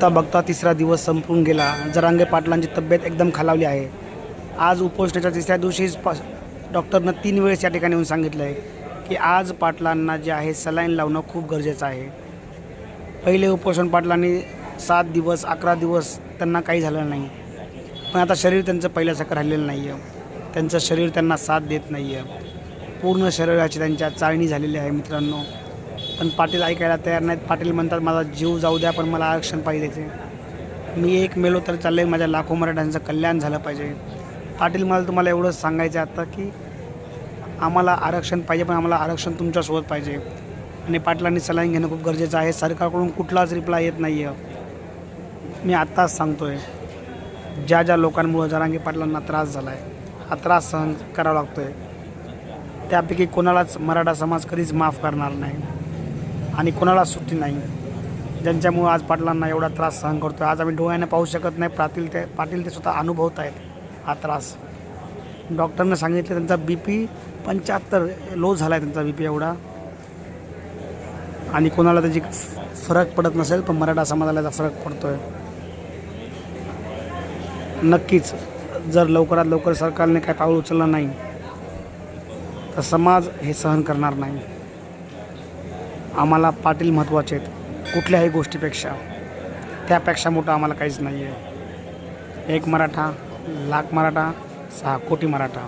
बघता बघता तिसरा दिवस संपून गेला. जरांगे पाटलांची तब्येत एकदम खालावली आहे. आज उपोषणाच्या तिसऱ्या दिवशीच पा डॉक्टरनं तीन वेळेस या ठिकाणी येऊन सांगितलं आहे की आज पाटलांना जे आहे सलाईन लावणं खूप गरजेचं आहे. पहिले उपोषण पाटलांनी सात दिवस अकरा दिवस त्यांना काही झालं नाही. पण आता शरीर त्यांचं पहिल्यासारखं राहिलेलं नाही आहे त्यांचं शरीर त्यांना साथ देत नाही आहे पूर्ण शरीराची त्यांच्या चाळणी झालेली आहे मित्रांनो. पण पाटील ऐकायला तयार नाहीत. पाटील म्हणतात माझा जीव जाऊ द्या पण मला आरक्षण पाहिजे मी एक मेलो तर चालले माझ्या लाखो मराठ्यांचं कल्याण झालं पाहिजे. पाटील मला तुम्हाला एवढंच सांगायचं आता की आम्हाला आरक्षण पाहिजे पण आम्हाला आरक्षण तुमच्यासोबत पाहिजे. आणि पाटलांनी सलाईन घेणं खूप गरजेचं आहे. सरकारकडून कुठलाच रिप्लाय येत नाही आहे मी आत्ताच सांगतो आहे ज्या ज्या लोकांमुळं जरांगी पाटलांना त्रास झाला आहे हा त्रास सहन करावा लागतो आहे त्यापैकी कोणालाच मराठा समाज कधीच माफ करणार नाही. आणि कोणाला सुट्टी नाही. ज्यांच्यामुळं आज पाटलांना एवढा त्रास सहन करतो आज आम्ही डोळ्याने पाहू शकत नाही. पाटील ते पाटील ते स्वतः अनुभवत आहेत. हा त्रास. डॉक्टरनं सांगितलं त्यांचा बी पी पंच्याहत्तर लो झाला आहे त्यांचा बी पी एवढा. आणि कोणाला त्याची फरक पडत नसेल पण मराठा समाजाला त्याचा फरक पडतो आहे नक्कीच जर लवकरात लवकर सरकारने काय पाऊल उचललं नाही तर समाज हे सहन करणार नाही. आम्हाला पाटील महत्त्वाचे आहेत कुठल्याही गोष्टीपेक्षा. त्यापेक्षा मोठं आम्हाला काहीच नाही आहे एक मराठा लाख मराठा सहा कोटी मराठा.